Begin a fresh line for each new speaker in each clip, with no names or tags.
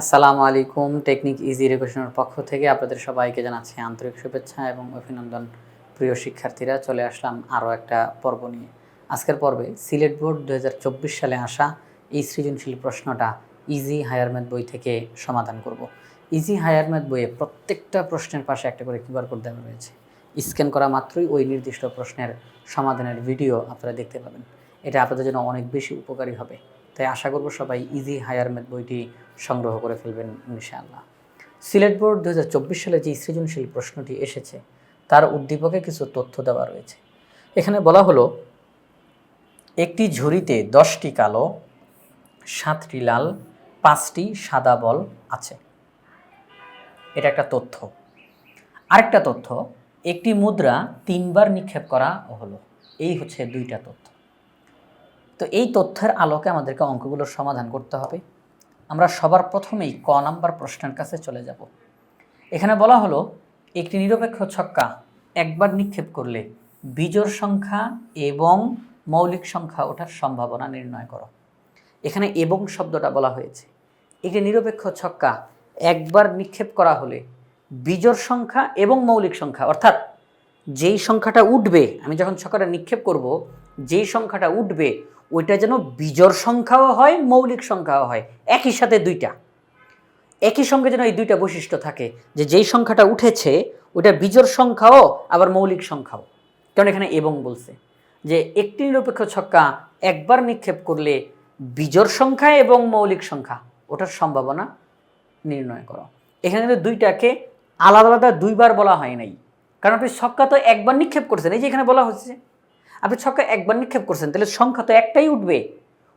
আসসালামু আলাইকুম, technique easy এডুকেশনের পক্ষ থেকে আপনাদের সবাইকে জানাচ্ছি আন্তরিক শুভেচ্ছা এবং অভিনন্দন। প্রিয় শিক্ষার্থীরা, চলে আসলাম আরও একটা পর্ব নিয়ে। আজকের পর্বে সিলেট বোর্ড দু হাজার চব্বিশ সালে আসা এই সৃজনশীল প্রশ্নটা ইজি হায়ার ম্যাথ বই থেকে সমাধান করব। ইজি হায়ার ম্যাথ বইয়ে প্রত্যেকটা প্রশ্নের পাশে একটা করে কিউআর কোড দেওয়া রয়েছে। স্ক্যান করা মাত্রই ওই নির্দিষ্ট প্রশ্নের সমাধানের ভিডিও আপনারা দেখতে পাবেন। এটা আপনাদের জন্য অনেক বেশি উপকারী হবে। তাই আশা করব সবাই ইজি হায়ার ম্যাথ বইটি সংগ্রহ করে ফেলবেন ইনশাআল্লাহ। সিলেট বোর্ড দু হাজার চব্বিশ সালে যে সৃজনশীল প্রশ্নটি এসেছে, তার উদ্দীপকে কিছু তথ্য দেওয়া রয়েছে। এখানে বলা হলো, একটি ঝুড়িতে দশটি কালো, সাতটি লাল, পাঁচটি সাদা বল আছে। এটা একটা তথ্য। আরেকটা তথ্য, একটি মুদ্রা তিনবার নিক্ষেপ করা হলো। এই হচ্ছে দুইটা তথ্য। তো এই তথ্যের আলোকে আমাদেরকে অঙ্কগুলোর সমাধান করতে হবে। আমরা সবার প্রথমেই ক নাম্বার প্রশ্নের কাছে চলে যাব। এখানে বলা হলো, একটি নিরপেক্ষ ছক্কা একবার নিক্ষেপ করলে বিজোড় সংখ্যা এবং মৌলিক সংখ্যা ওঠার সম্ভাবনা নির্ণয় করো। এখানে এবং শব্দটা বলা হয়েছে। একটি নিরপেক্ষ ছক্কা একবার নিক্ষেপ করা হলে বিজোড় সংখ্যা এবং মৌলিক সংখ্যা, অর্থাৎ যেই সংখ্যাটা উঠবে, আমি যখন ছক্কাটা নিক্ষেপ করব, যেই সংখ্যাটা উঠবে ওইটা যেন বিজোড় সংখ্যাও হয়, মৌলিক সংখ্যাও হয়। একই সাথে দুইটা। একই সঙ্গে যেন এই দুইটা বৈশিষ্ট্য থাকে যে যেই সংখ্যাটা উঠেছে ওটা বিজোড় সংখ্যাও, আবার মৌলিক সংখ্যাও। কারণ এখানে এবং বলছে যে একটি নিরপেক্ষ ছক্কা একবার নিক্ষেপ করলে বিজোড় সংখ্যা এবং মৌলিক সংখ্যা, ওটার সম্ভাবনা নির্ণয় করো। এখানে কিন্তু দুইটাকে আলাদা আলাদা দুইবার বলা হয় নাই। কারণ আপনি ছক্কা তো একবার নিক্ষেপ করছেন, এই যে এখানে বলা হচ্ছে। আপনি ছক্কা একবার নিক্ষেপ করছেন, তাহলে সংখ্যা তো একটাই উঠবে।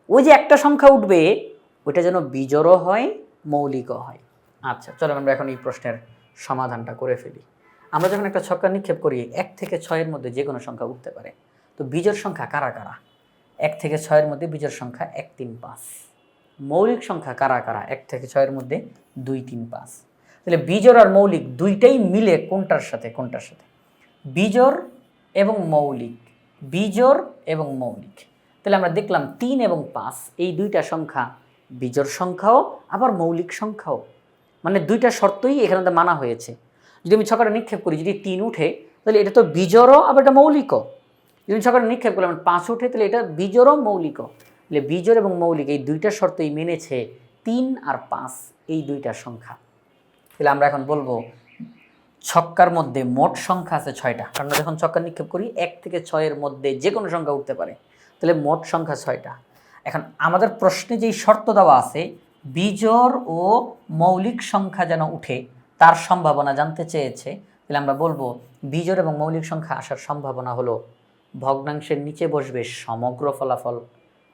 ওই যে একটা সংখ্যা উঠবে, ওইটা যেন বিজোড়ও হয়, মৌলিকও হয়। আচ্ছা চলো আমরা এখন এই প্রশ্নের সমাধানটা করে ফেলি। আমরা যখন একটা ছক্কা নিক্ষেপ করি, এক থেকে ছয়ের মধ্যে যে কোনো সংখ্যা উঠতে পারে। তো বিজোড় সংখ্যা কারা কারা? এক থেকে ছয়ের মধ্যে বিজোড় সংখ্যা এক তিন পাঁচ। মৌলিক সংখ্যা কারা কারা? এক থেকে ছয়ের মধ্যে দুই তিন পাঁচ। তাহলে বিজোড় আর মৌলিক দুইটাই মিলে কোনটার সাথে কোনটার সাথে? বিজোড় এবং মৌলিক। বিজোড় এবং মৌলিক। তাহলে আমরা দেখলাম তিন এবং পাঁচ, এই দুইটা সংখ্যা বিজোড় সংখ্যাও, আবার মৌলিক সংখ্যাও। মানে দুইটা শর্তই এখানে তো মানা হয়েছে। যদি আমি ছকাটা নিক্ষেপ করি, যদি তিন উঠে, তাহলে এটা তো বিজোড়ও, আবার এটা মৌলিকও। যদি ছকাটা নিক্ষেপ করলাম পাঁচ উঠে, তাহলে এটা বিজোড়ও, মৌলিকও। তাহলে বিজোড় এবং মৌলিক, এই দুইটা শর্তই মেনেছে তিন আর পাঁচ, এই দুইটা সংখ্যা। তাহলে আমরা এখন বলব ছক্কার মধ্যে মোট সংখ্যা আছে ছয়টা। আমরা যখন ছক্কা নিক্ষেপ করি, এক থেকে ছয়ের মধ্যে যে কোনো সংখ্যা উঠতে পারে। তাহলে মোট সংখ্যা ছয়টা। এখন আমাদের প্রশ্নে যেই শর্ত দেওয়া আছে, বিজোড় ও মৌলিক সংখ্যা যেন উঠে, তার সম্ভাবনা জানতে চেয়েছে, তাহলে আমরা বলব বিজোড় এবং মৌলিক সংখ্যা আসার সম্ভাবনা হলো, ভগ্নাংশের নিচে বসবে সমগ্র ফলাফল।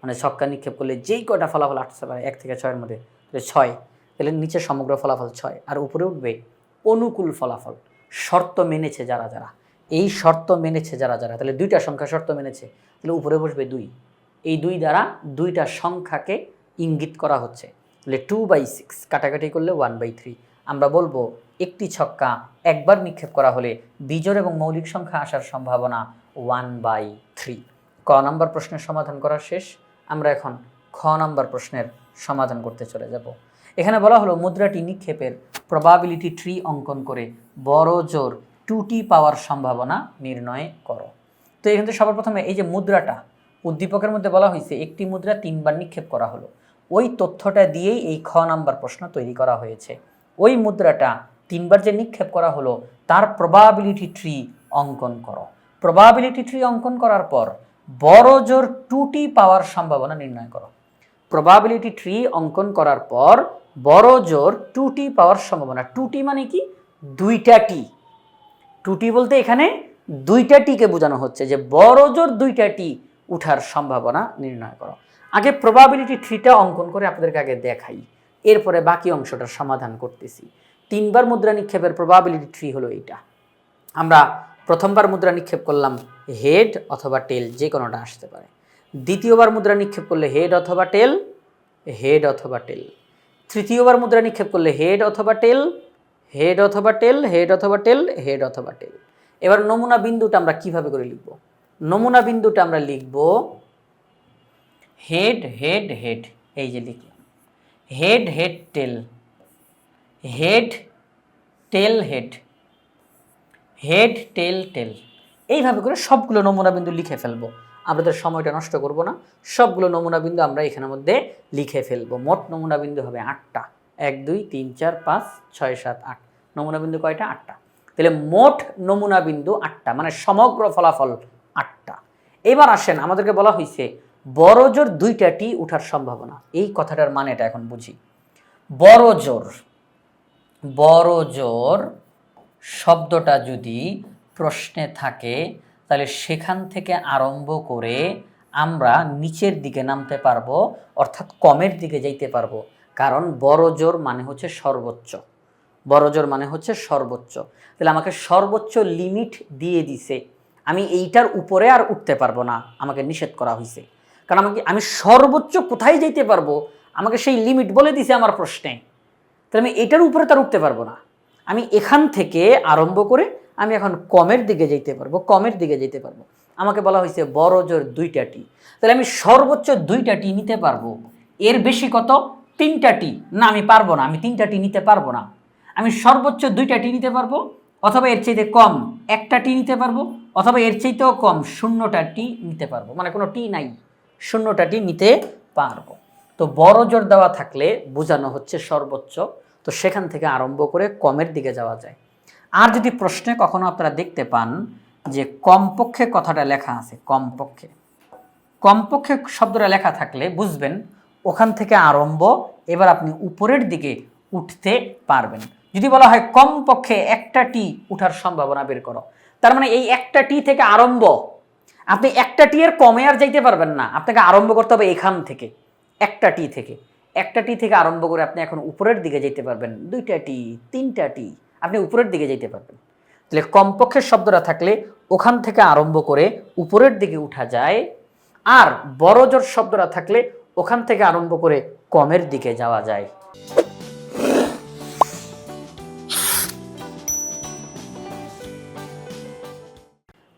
মানে ছক্কা নিক্ষেপ করলে যেই কটা ফলাফল আসতে পারে, এক থেকে ছয়ের মধ্যে, তাহলে ছয়। তাহলে নিচে সমগ্র ফলাফল ছয়, আর উপরে উঠবে অনুকূল ফলাফল। শর্ত মেনেছে যারা যারা। এই শর্ত মেনেছে যারা যারা। তাহলে দুইটা সংখ্যা শর্ত মেনেছে। তাহলে উপরে বসবে দুই। এই দুই দ্বারা দুইটা সংখ্যাকে ইঙ্গিত করা হচ্ছে। তাহলে টু বাই সিক্স কাটাকাটি করলে ওয়ান বাই থ্রি আমরা বলব, একটি ছক্কা একবার নিক্ষেপ করা হলে বিজোড় এবং মৌলিক সংখ্যা আসার সম্ভাবনা ওয়ান বাই থ্রি ক নম্বর প্রশ্নের সমাধান করা শেষ। আমরা এখন খ নম্বর প্রশ্নের সমাধান করতে চলে যাব। এখানে বলা হলো, মুদ্রাটি নিক্ষেপের প্রবাবিলিটি ট্রি অঙ্কন করে বড় জোর টুটি পাওয়ার সম্ভাবনা নির্ণয় করো। তো এখান থেকে সবার প্রথমে এই যে মুদ্রাটা, উদ্দীপকের মধ্যে বলা হয়েছে, একটি মুদ্রা তিনবার নিক্ষেপ করা হলো। ওই তথ্যটা দিয়েই এই খ নাম্বার প্রশ্ন তৈরি করা হয়েছে। ওই মুদ্রাটা তিনবার যে নিক্ষেপ করা হলো, তার প্রবাবিলিটি ট্রি অঙ্কন করো। প্রবাবিলিটি ট্রি অঙ্কন করার পর বড় জোর টুটি পাওয়ার সম্ভাবনা নির্ণয় করো। প্রবাবিলিটি ট্রি অঙ্কন করার পর বড় জোর টুটি পাওয়ার সম্ভাবনা। টুটি মানে কি? দুইটা টি টুটি বলতে এখানে দুইটা টিকে বোঝানো হচ্ছে যে বড় জোর দুইটা টি উঠার সম্ভাবনা নির্ণয় করো। আগে প্রবাবিলিটি ট্রিটা অঙ্কন করে আপনাদেরকে আগে দেখাই। এরপরে বাকি অংশটার সমাধান করতেছি। তিনবার মুদ্রা নিক্ষেপের প্রবাবিলিটি ট্রি হলো এইটা। আমরা প্রথমবার মুদ্রা নিক্ষেপ করলাম হেড অথবা টেল যে কোনোটা আসতে পারে। দ্বিতীয়বার মুদ্রা নিক্ষেপ করলে হেড অথবা টেল হেড অথবা টেল তৃতীয়বার মুদ্রা নিক্ষেপ করলে হেড অথবা টেল হেড অথবা টেল হেড অথবা টেল হেড অথবা টেল এবার নমুনা বিন্দুটা আমরা কীভাবে করে লিখব? নমুনা বিন্দুটা আমরা লিখব হেড হেড হেড এই যে লিখলাম। Head head tail head tail head head tail tail এইভাবে করে সবগুলো নমুনা বিন্দু লিখে ফেলব। আপনাদের সময়টা নষ্ট করব না। সবগুলো নমুনা বিন্দু আমরা এখানের মধ্যে লিখে ফেলব। মোট নমুনা বিন্দু হবে আটটা। এক, দুই, তিন, চার, পাঁচ, ছয়, সাত, আট। নমুনা বিন্দু কয়টা? আটটা। তাহলে মোট নমুনা বিন্দু আটটা মানে সমগ্র ফলাফল আটটা। এবার আসেন, আমাদেরকে বলা হয়েছে বড় জোর দুইটা টি উঠার সম্ভাবনা। এই কথাটার মানেটা এখন বুঝি। বড় জোর বড় জোর শব্দটা যদি প্রশ্নে থাকে তাহলে সেখান থেকে আরম্ভ করে আমরা নিচের দিকে নামতে পারব, অর্থাৎ কমের দিকে যাইতে পারব। কারণ বড় জোর মানে হচ্ছে সর্বোচ্চ। বড় জোর মানে হচ্ছে সর্বোচ্চ। তাহলে আমাকে সর্বোচ্চ লিমিট দিয়ে দিছে। আমি এইটার উপরে আর উঠতে পারব না, আমাকে নিষেধ করা হয়েছে কারণ আমাকে, আমি সর্বোচ্চ কোথায় যেতে পারব? আমাকে সেই লিমিট বলে দিছে আমার প্রশ্নে। তাহলে আমি এটার উপরে তার উঠতে পারব না। আমি এখান থেকে আরম্ভ করে আমি এখন কমের দিকে যেতে পারব, কমের দিকে যেতে পারব। আমাকে বলা হয়েছে বড় জোর দুইটা টি। তাহলে আমি সর্বোচ্চ দুইটা টি নিতে পারব। এর বেশি কত? তিনটা টি। না, আমি পারব না, আমি তিনটা টি নিতে পারব না। আমি সর্বোচ্চ দুইটা টি নিতে পারব, অথবা এর চাইতে কম একটা টি নিতে পারব, অথবা এর চাইতেও কম শূন্যটা টি নিতে পারব। মানে কোনো টি নাই, শূন্যটা টি নিতে পারব। তো বড় জোর দেওয়া থাকলে বোঝানো হচ্ছে সর্বোচ্চ। তো সেখান থেকে আরম্ভ করে কমের দিকে যাওয়া যায়। আর যদি প্রশ্নে কখনো আপনারা দেখতে পান যে কমপক্ষে কথাটা লেখা আছে, কমপক্ষে কমপক্ষে শব্দটা লেখা থাকলে বুঝবেন ওখান থেকে আরম্ভ, এবার আপনি উপরের দিকে উঠতে পারবেন। যদি বলা হয় কমপক্ষে একটা টি উঠার সম্ভাবনা বের করো, তার মানে এই একটা টি থেকে আরম্ভ, আপনি একটা টি এর কমে আর যাইতে পারবেন না, আপনাকে আরম্ভ করতে হবে এখান থেকে, একটা টি থেকে, একটা টি থেকে আরম্ভ করে আপনি এখন উপরের দিকে যেতে পারবেন, দুইটা টি, তিনটা টি আপনি উপরের দিকে যেতে পারবেন। তাহলে কমপক্ষের শব্দটা থাকলে ওখান থেকে আরম্ভ করে উপরের দিকে উঠা যায়, আর বড় জোর শব্দটা থাকলে ওখান থেকে আরম্ভ করে কমের দিকে যাওয়া যায়।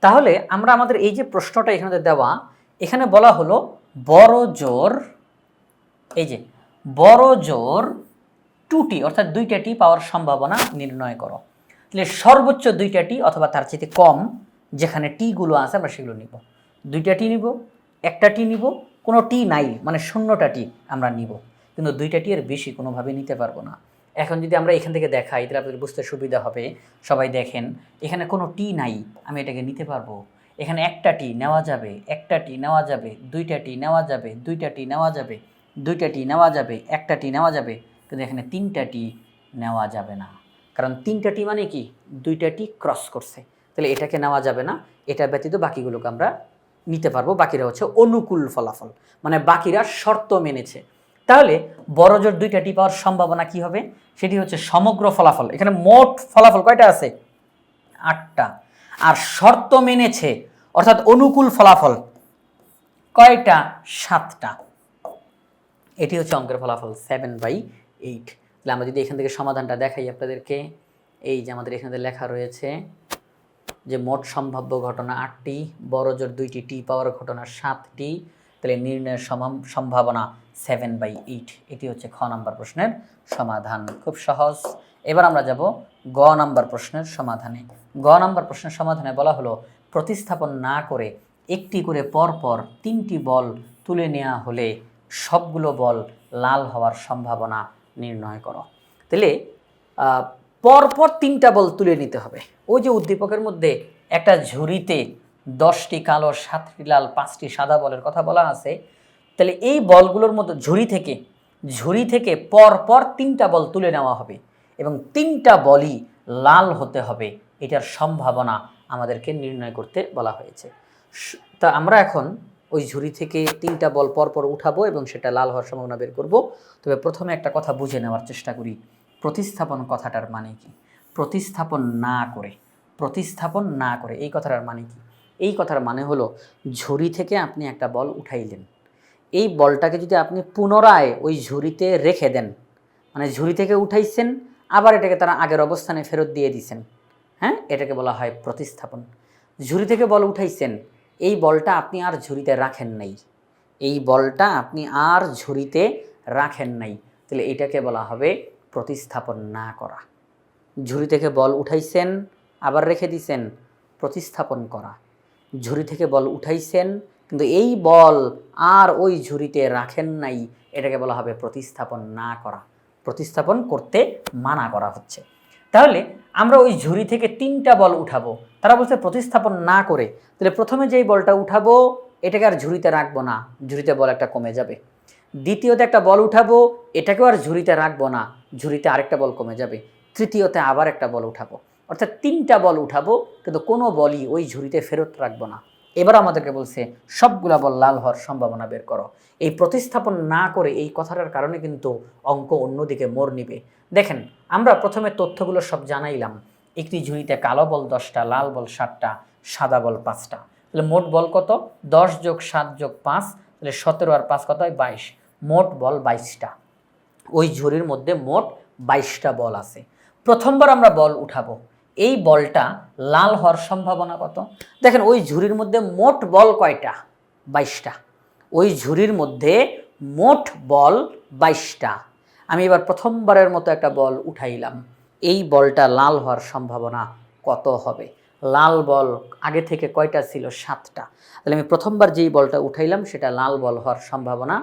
তাহলে আমরা আমাদের এই যে প্রশ্নটা এখানে দেওয়া, এখানে বলা হলো বড় জোর, এই যে বড় জোর টুটি অর্থাৎ দুইটা টি পাওয়ার সম্ভাবনা নির্ণয় করো। তাহলে সর্বোচ্চ দুইটা টি অথবা তার চেয়ে কম যেখানে টিগুলো আছে আমরা সেগুলো নিব। দুইটা টি নিব, একটা টি নিব, কোনো টি নাই মানে শূন্যটা টি আমরা নিব। কিন্তু দুইটা টি এর বেশি কোনোভাবে নিতে পারব না। এখন যদি আমরা এখান থেকে দেখাই, তাহলে আপনাদের বুঝতে সুবিধা হবে। সবাই দেখেন, এখানে কোনো টি নাই, আমি এটাকে নিতে পারব। এখানে একটা টি নেওয়া যাবে, একটা টি নেওয়া যাবে, দুইটা টি নেওয়া যাবে, দুইটা টি নেওয়া যাবে, দুইটা টি নেওয়া যাবে, একটা টি নেওয়া যাবে কিন্তু এখানে তিনটা টি নেওয়া যাবে না। কারণ তিনটা টি মানে কি? দুইটা টি ক্রস করছে। তাহলে এটাকে নেওয়া যাবে না, এটা ব্যতীত বাকিগুলোকে আমরা নিতে পারব। বাকিরা হচ্ছে অনুকূল ফলাফল মানে বাকিরা শর্ত মেনেছে। তাহলে বড় জোর দুইটা টি পাওয়ার সম্ভাবনা কি হবে? সেটি হচ্ছে সমগ্র ফলাফল। এখানে মোট ফলাফল কয়টা আছে? আটটা। আর শর্ত মেনেছে, অর্থাৎ অনুকূল ফলাফল কয়টা? সাতটা। এটি হচ্ছে অঙ্কের ফলাফল সেভেন বাই এইট তাহলে আমরা যদি এখান থেকে সমাধানটা দেখাই আপনাদেরকে, এই যে আমাদের এখানে লেখা রয়েছে যে মোট সম্ভাব্য ঘটনা আটটি বড় জোর দুইটি টি পাওয়ার ঘটনা সাতটি। তাহলে নির্ণয়ের সম্ভাবনা সেভেন বাই এইট এটি হচ্ছে খ নাম্বার প্রশ্নের সমাধান। খুব সহজ। এবার আমরা যাব গ নাম্বার প্রশ্নের সমাধানে। গ নাম্বার প্রশ্নের সমাধানে বলা হলো, প্রতিস্থাপন না করে একটি করে পরপর তিনটি বল তুলে নেওয়া হলে সবগুলো বল লাল হওয়ার সম্ভাবনা নির্ণয় করো। তাহলে পরপর তিনটা বল তুলে নিতে হবে। ওই যে উদ্দীপকের মধ্যে একটা ঝুড়িতে দশটি কালো, সাতটি লাল, পাঁচটি সাদা বলের কথা বলা আছে, তাহলে এই বলগুলোর মধ্যে ঝুড়ি থেকে ঝুড়ি থেকে পরপর তিনটা বল তুলে নেওয়া হবে এবং তিনটা বলই লাল হতে হবে, এটার সম্ভাবনা আমাদেরকে নির্ণয় করতে বলা হয়েছে। তা আমরা এখন ওই ঝুড়ি থেকে তিনটা বল পরপর উঠাবো এবং সেটা লাল হওয়ার সম্ভাবনা বের করব। তবে প্রথমে একটা কথা বুঝে নেওয়ার চেষ্টা করি, প্রতিস্থাপন কথাটার মানে কি? প্রতিস্থাপন না করে, প্রতিস্থাপন না করে, এই কথাটার মানে কি? এই কথার মানে হলো, ঝুড়ি থেকে আপনি একটা বল উঠাইলেন। এই বলটাকে যদি আপনি পুনরায় ওই ঝুড়িতে রেখে দেন মানে ঝুড়ি থেকে উঠাইছেন, আবার এটাকে তারা আগের অবস্থানে ফেরত দিয়ে দিছেন হ্যাঁ? এটাকে বলা হয় প্রতিস্থাপন। ঝুড়ি থেকে বল উঠাইছেন এই বলটা আপনি আর ঝুড়িতে রাখেন নাই। এই বলটা আপনি আর ঝুড়িতে রাখেন নাই। তাহলে এটাকে বলা হবে প্রতিস্থাপন না করা। ঝুড়ি থেকে বল উঠাইছেন, আবার রেখে দিছেন, প্রতিস্থাপন করা। ঝুড়ি থেকে বল উঠাইছেন, কিন্তু এই বল আর ওই ঝুড়িতে রাখেন নাই, এটাকে বলা হবে প্রতিস্থাপন না করা। প্রতিস্থাপন করতে মানা করা হচ্ছে। তাহলে আমরা ওই ঝুড়ি থেকে তিনটা বল উঠাবো। তারা বলছে প্রতিস্থাপন না করে, তাহলে প্রথমে যেই বলটা উঠাবো, এটাকে আর ঝুড়িতে রাখব না, ঝুড়িতে বল একটা কমে যাবে। দ্বিতীয়তে একটা বল উঠাবো, এটাকেও আর ঝুড়িতে রাখব না, ঝুড়িতে আরেকটা বল কমে যাবে। তৃতীয়তে আবার একটা বল উঠাবো। অর্থাৎ তিনটা বল উঠাবো, কিন্তু কোনো বলই ওই ঝুড়িতে ফেরত রাখব না। এবার আমাদেরকে বলছে, সবগুলা বল লাল হওয়ার সম্ভাবনা বের করো। এই প্রতিস্থাপন না করে এই কথাটার কারণে কিন্তু অঙ্ক অন্যদিকে মোর নিবে। দেখেন, আমরা প্রথমে তথ্যগুলো সব জানাইলাম। একটি ঝুড়িতে কালো বল দশটা, লাল বল সাতটা, সাদা বল পাঁচটা। তাহলে মোট বল কত? দশ যোগ সাত যোগ পাঁচ, তাহলে সতেরো আর পাঁচ কত হয়? বাইশ। মোট বল বাইশটা। ওই ঝুড়ির মধ্যে মোট বাইশটা বল আছে। প্রথমবার আমরা বল উঠাবো। এই বলটা লাল হওয়ার সম্ভাবনা কত? দেখেন, ওই ঝুড়ির মধ্যে মোট বল কয়টা? বাইশটা। ওই ঝুড়ির মধ্যে মোট বল বাইশটা। আমি এবার প্রথমবারের মতো একটা বল উঠাইলাম। এই বলটা লাল হওয়ার সম্ভাবনা কত হবে? লাল বল আগে থেকে কয়টা ছিল? সাতটা। তাহলে আমি প্রথমবার যেই বলটা উঠাইলাম, সেটা লাল বল হওয়ার সম্ভাবনা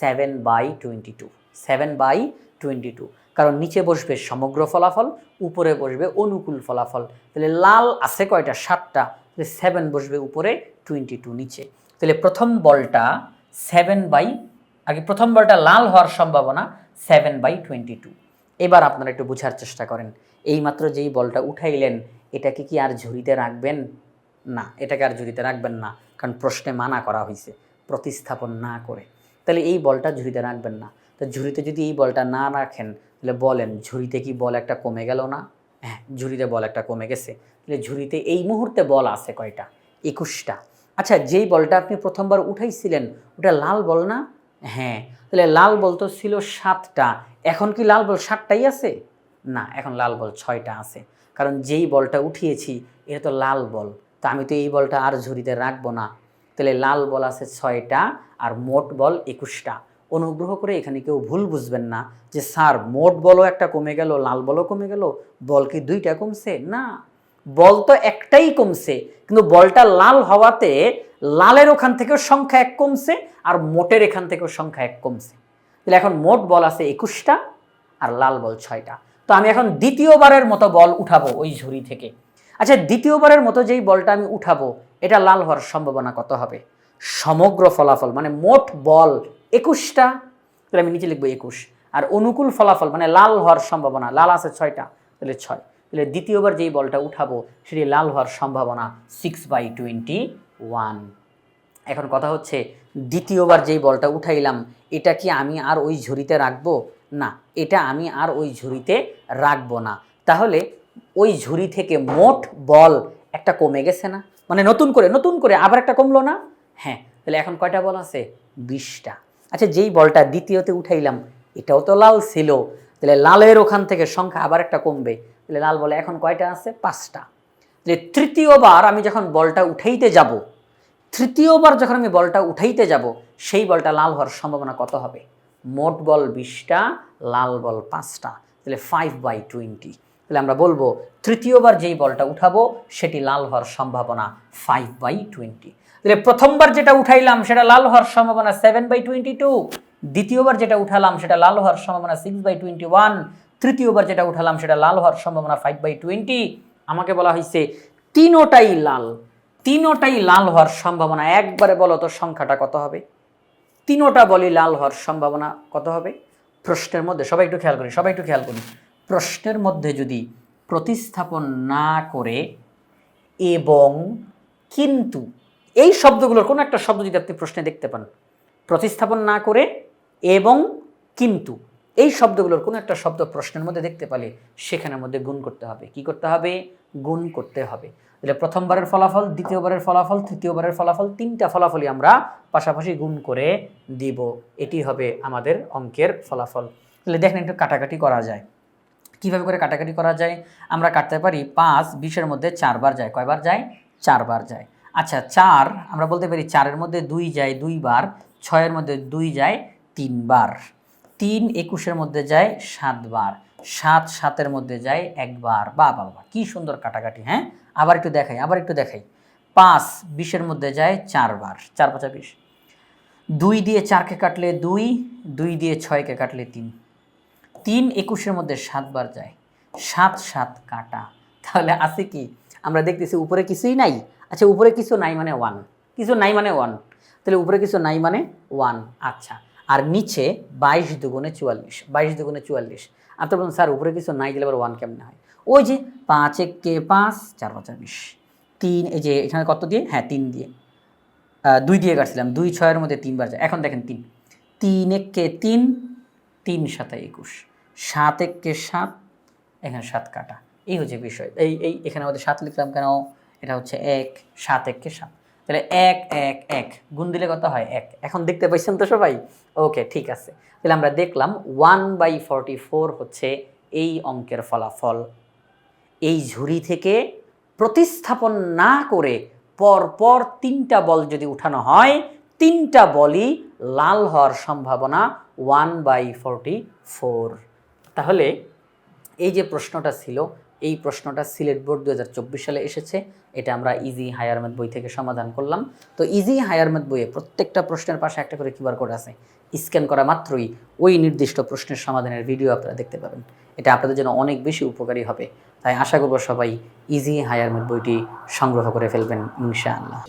seven by twenty two seven by twenty two কারণ নিচে বসবে সমগ্র ফলাফল, উপরে বসবে অনুকূল ফলাফল। তাহলে লাল আছে কয়টা? সাতটা। তাহলে সেভেন বসবে উপরে টোয়েন্টি টু নিচে। তাহলে প্রথম বলটা সেভেন বাই আগে প্রথম বলটা লাল হওয়ার সম্ভাবনা সেভেন বাই টোয়েন্টি টু এবার আপনারা একটু বোঝার চেষ্টা করেন। এইমাত্র যেই বলটা উঠাইলেন, এটাকে কি আর ঝুড়িতে রাখবেন? না, এটাকে আর ঝুড়িতে রাখবেন না, কারণ প্রশ্নে মানা করা হয়েছে প্রতিস্থাপন না করে। তাহলে এই বলটা ঝুড়িতে রাখবেন না। তো ঝুড়িতে যদি এই বলটা না রাখেন তাহলে বলেন, ঝুড়িতে কি বল একটা কমে গেল না? হ্যাঁ ঝুড়িতে বল একটা কমে গেছে। তাহলে ঝুড়িতে এই মুহূর্তে বল আছে কয়টা? একুশটা। আচ্ছা যেই বলটা আপনি প্রথমবার উঠাইছিলেন, ওটা লাল বল না? হ্যাঁ তাহলে লাল বল তো ছিল সাতটা। এখন কি লাল বল সাতটাই আছে? না, এখন লাল বল ছয়টা আছে। কারণ যেই বলটা উঠিয়েছি, এটা তো লাল বল। তা আমি তো এই বলটা আর ঝুড়িতে রাখব না। তাহলে লাল বল আছে ছয়টা আর মোট বল একুশটা। অনুগ্রহ করে এখানে কেউ ভুল বুঝবেন না যে, স্যার, মোট বলও একটা কমে গেল, লাল বলও কমে গেল, বল কি দুইটা কমছে? না, বল তো একটাই কমছে, কিন্তু বলটা লাল হওয়াতে লালের ওখান থেকেও সংখ্যা এক কমছে আর মোটের এখান থেকেও সংখ্যা এক কমছে। তাহলে এখন মোট বল আছে একুশটা আর লাল বল ছয়টা। তো আমি এখন দ্বিতীয়বারের মতো বল উঠাবো ওই ঝুড়ি থেকে। আচ্ছা দ্বিতীয়বারের মতো যেই বলটা আমি উঠাবো, এটা লাল হওয়ার সম্ভাবনা কত হবে? সমগ্র ফলাফল মানে মোট বল একুশটা, তাহলে আমি নিচে লিখব একুশ। আর অনুকূল ফলাফল মানে লাল হওয়ার সম্ভাবনা, লাল আছে ছয়টা, তাহলে ছয়। তাহলে দ্বিতীয়বার যেই বলটা উঠাবো, সেটি লাল হওয়ার সম্ভাবনা সিক্স বাই টোয়েন্টি ওয়ান এখন কথা হচ্ছে, দ্বিতীয়বার যেই বলটা উঠাইলাম, এটা কি আমি আর ওই ঝুড়িতে রাখব? না, এটা আমি আর ওই ঝুড়িতে রাখব না। তাহলে ওই ঝুড়ি থেকে মোট বল একটা কমে গেছে না? মানে নতুন করে নতুন করে আবার একটা কমলো না? হ্যাঁ তাহলে এখন কয়টা বল আছে? বিশটা। আচ্ছা যেই বলটা দ্বিতীয়তে উঠাইলাম, এটাও তো লাল ছিল। তাহলে লালের ওখান থেকে সংখ্যা আবার একটা কমবে। তাহলে লাল বলে এখন কয়টা আছে? পাঁচটা। তাহলে তৃতীয়বার আমি যখন বলটা উঠাইতে যাব, তৃতীয়বার যখন আমি বলটা উঠাইতে যাব, সেই বলটা লাল হওয়ার সম্ভাবনা কত হবে? মোট বল বিশটা, লাল বল পাঁচটা। তাহলে ফাইভ বাই টোয়েন্টি তাহলে আমরা বলব, তৃতীয়বার যেই বলটা উঠাবো, সেটি লাল হওয়ার সম্ভাবনা ফাইভ বাই টোয়েন্টি তাহলে প্রথমবার যেটা উঠাইলাম সেটা লাল হওয়ার সম্ভাবনা সেভেন বাই টোয়েন্টি টু দ্বিতীয়বার যেটা উঠালাম সেটা লাল হওয়ার সম্ভাবনা সিক্স বাই টোয়েন্টি ওয়ান তৃতীয়বার যেটা উঠালাম সেটা লাল হওয়ার সম্ভাবনা ফাইভ বাই টোয়েন্টি আমাকে বলা হয়েছে তিনোটাই লাল। তিনোটাই লাল হওয়ার সম্ভাবনা, একবারে বলো তো সংখ্যাটা কত হবে? তিনোটা বলি লাল হওয়ার সম্ভাবনা কত হবে? প্রশ্নের মধ্যে, সবাই একটু খেয়াল করি, সবাই একটু খেয়াল করি। প্রশ্নের মধ্যে যদি প্রতিস্থাপন না করে, এবং কিন্তু এই শব্দগুলোর কোনো একটা শব্দ যদি আপনি প্রশ্নে দেখতে পান, প্রতিস্থাপন না করে এবং কিন্তু এই শব্দগুলোর কোনো একটা শব্দ প্রশ্নের মধ্যে দেখতে পেলে সেখানের মধ্যে গুণ করতে হবে। কি করতে হবে? গুণ করতে হবে। তাহলে প্রথমবারের ফলাফল, দ্বিতীয়বারের ফলাফল, তৃতীয়বারের ফলাফল, তিনটা ফলাফলই আমরা পাশাপাশি গুণ করে দিব। এটি হবে আমাদের অঙ্কের ফলাফল। তাহলে দেখেন একটু কাটাকাটি করা যায়। কীভাবে করে কাটাকাটি করা যায়? আমরা কাটতে পারি পাঁচ, বিশের মধ্যে চারবার যায়। কয়বার যায়? চারবার যায়। আচ্ছা চার, আমরা বলতে পারি চারের মধ্যে দুই যায় দুইবার ছয়ের মধ্যে দুই যায় তিনবার তিন একুশের মধ্যে যায় সাতবার সাত সাতের মধ্যে যায় একবার। বা বাবা কি সুন্দর কাটাকাটি হ্যাঁ? আবার একটু দেখাই, আবার একটু দেখাই। পাঁচ, বিশের মধ্যে যায় চারবার চার পাঁচা বিশ। দুই দিয়ে চারকে কাটলে দুই দুই দিয়ে ছয়কে কাটলে তিন। তিন একুশের মধ্যে সাতবার যায়, সাত সাত কাটা। তাহলে আছে কি? আমরা দেখতেছি উপরে কিছুই নাই আচ্ছা উপরে কিছু নাই মানে ওয়ান কিছু নাই মানে ওয়ান তাহলে উপরে কিছু নাই মানে ওয়ান আচ্ছা আর নিচে বাইশ দুগুণে চুয়াল্লিশ, বাইশ দুগুণে চুয়াল্লিশ। আপনি বলুন, স্যার, উপরে কিছু নাই দিলে আবার ওয়ান কেমনে হয়? ওই যে পাঁচ কে পাঁচ, চার পাঁচ বিশ। তিন, এই যে এখানে কত দিয়ে? হ্যাঁ তিন দিয়ে। দুই দিয়ে কাটছিলাম, দুই ছয়ের মধ্যে তিনবার যায় এখন দেখেন তিন। তিন এককে তিন তিন সাতা একুশ। সাত এককে সাত, এখানে সাত কাটা। এই হচ্ছে বিষয়। এই এই, এখানে আমাদের সাত লিখলাম কেন? এটা হচ্ছে এক, সাত এককে সাত। তাহলে এক এক এক। গুণ দিলে কত হয়? এক। এখন দেখতে পাইছেন তো সবাই? ওকে, ঠিক আছে। তাহলে আমরা দেখলাম ওয়ান বাই ফর্টি ফোর হচ্ছে এই অঙ্কের ফলাফল। এই ঝুড়ি থেকে প্রতিস্থাপন না করে পরপর তিনটা বল যদি উঠানো হয়, তিনটা বলই লাল হওয়ার সম্ভাবনা ওয়ান বাই ফোরটি ফোর। তাহলে এই যে প্রশ্নটা ছিল এই প্রশ্নটা সিলেট বোর্ড দু হাজার চব্বিশ সালে এসেছে। এটা আমরা ইজি হায়ার ম্যাথ বই থেকে সমাধান করলাম। তো ইজি হায়ার ম্যাথ বইয়ে প্রত্যেকটা প্রশ্নের পাশে একটা করে কিউআর কোড আছে। স্ক্যান করা মাত্রই ওই নির্দিষ্ট প্রশ্নের সমাধানের ভিডিও আপনারা দেখতে পাবেন। এটা আপনাদের জন্য অনেক বেশি উপকারী হবে। তাই আশা করব সবাই ইজি হায়ার ম্যাথ বইটি সংগ্রহ করে ফেলবেন ইনশাআল্লাহ।